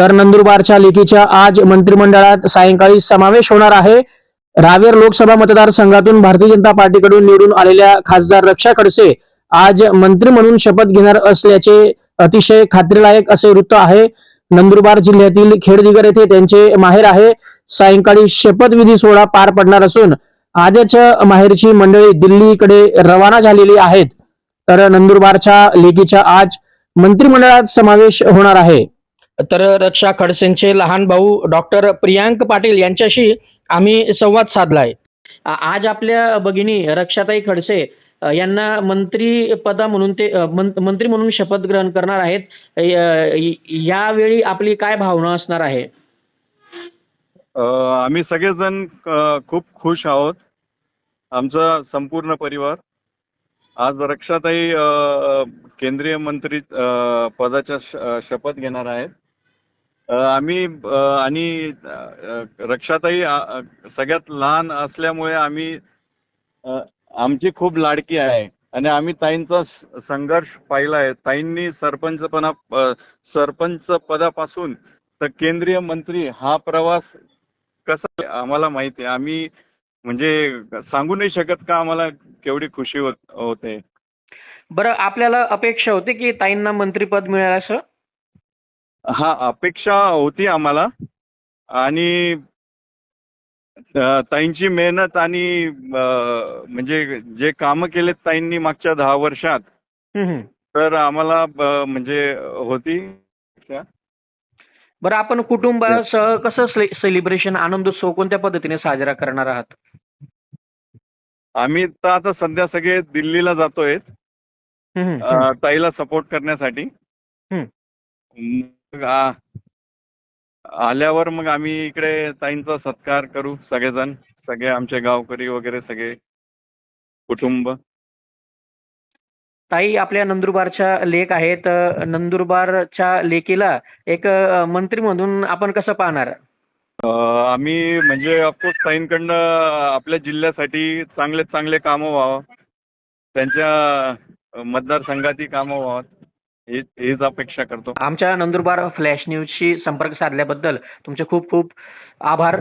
तर नंदुरबारच्या लेखीच्या आज मंत्रिमंडळात सायंकाळी समावेश होणार आहे. रावेर लोकसभा मतदारसंघातून भारतीय जनता पार्टीकडून निवडून आलेल्या खासदार रक्षा खडसे आज मंत्री म्हणून शपथ घेणार असल्याचे अतिशय खात्रीलायक असे वृत्त आहे. नंदुरबार जिल्ह्यातील खेडदिगर येथे त्यांचे माहेर आहे. सायंकाळी शपथविधी सोहळा पार पडणार असून आजच्या माहेरची मंडळी दिल्लीकडे रवाना झालेली आहेत. तर नंदुरबारच्या लेखीच्या आज मंत्रिमंडळात समावेश होणार आहे. तर रक्षा खडसेंचे लहान भाऊ डॉक्टर प्रियांक पाटील यांच्याशी आम्ही संवाद साधलाय. आ- आज आपल्या भगिनी रक्षाताई खडसे यांना मंत्री पदा म्हणून ते मंत्री म्हणून शपथ ग्रहण करणार आहेत. यावेळी आपली काय भावना असणार आहे? आम्ही सगळेजण खूप खुश आहोत. आमचा संपूर्ण परिवार. आज रक्षाताई केंद्रीय मंत्री पदाच्या श- शपथ घेणार आहेत. आम्ही आणि रक्षाताई सगळ्यात लहान असल्यामुळे आम्ही आमची खूप लाडकी आहे. आणि आम्ही ताईंचा संघर्ष पाहिला आहे. ताईंनी सरपंचपणा सरपंच पदापासून तर केंद्रीय मंत्री हा प्रवास कसा आम्हाला माहिती आहे. आम्ही म्हणजे सांगू नाही शकत का आम्हाला केवढी खुशी होत होते? बरं आपल्याला अपेक्षा होती की ताईंना मंत्रीपद मिळेल असं हा अपेक्षा होती आम्हाला. आणि ताईंची मेहनत आणि म्हणजे जे कामं केलेत ताईंनी मागच्या दहा वर्षात. तर आम्हाला म्हणजे होती. बरं आपण कुटुंबासह कसं सेलिब्रेशन आनंदोत्सव कोणत्या पद्धतीने साजरा करणार आहात? आम्ही तर आता सध्या सगळे दिल्लीला जातोय ताईला सपोर्ट करण्यासाठी. मग आ- आल्यावर मग आम्ही इकडे ताईंचा सत्कार करू सगळेजण सगळे आमचे गावकरी वगैरे सगळे कुटुंब. ताई आपल्या नंदुरबारच्या लेक आहेत. नंदुरबारच्या लेकीला एक मंत्री म्हणून आपण कसं पाहणार? अ, आम्ही म्हणजे ऑफकोर्स ताईंकडनं आपल्या जिल्ह्यासाठी चांगले चांगले कामं व्हावं. त्यांच्या मतदारसंघातही कामं व्हावं. हीच अपेक्षा करतो. आमच्या नंदुरबार फ्लॅश न्यूजशी संपर्क साधल्याबद्दल तुमचे खूप खूप आभार.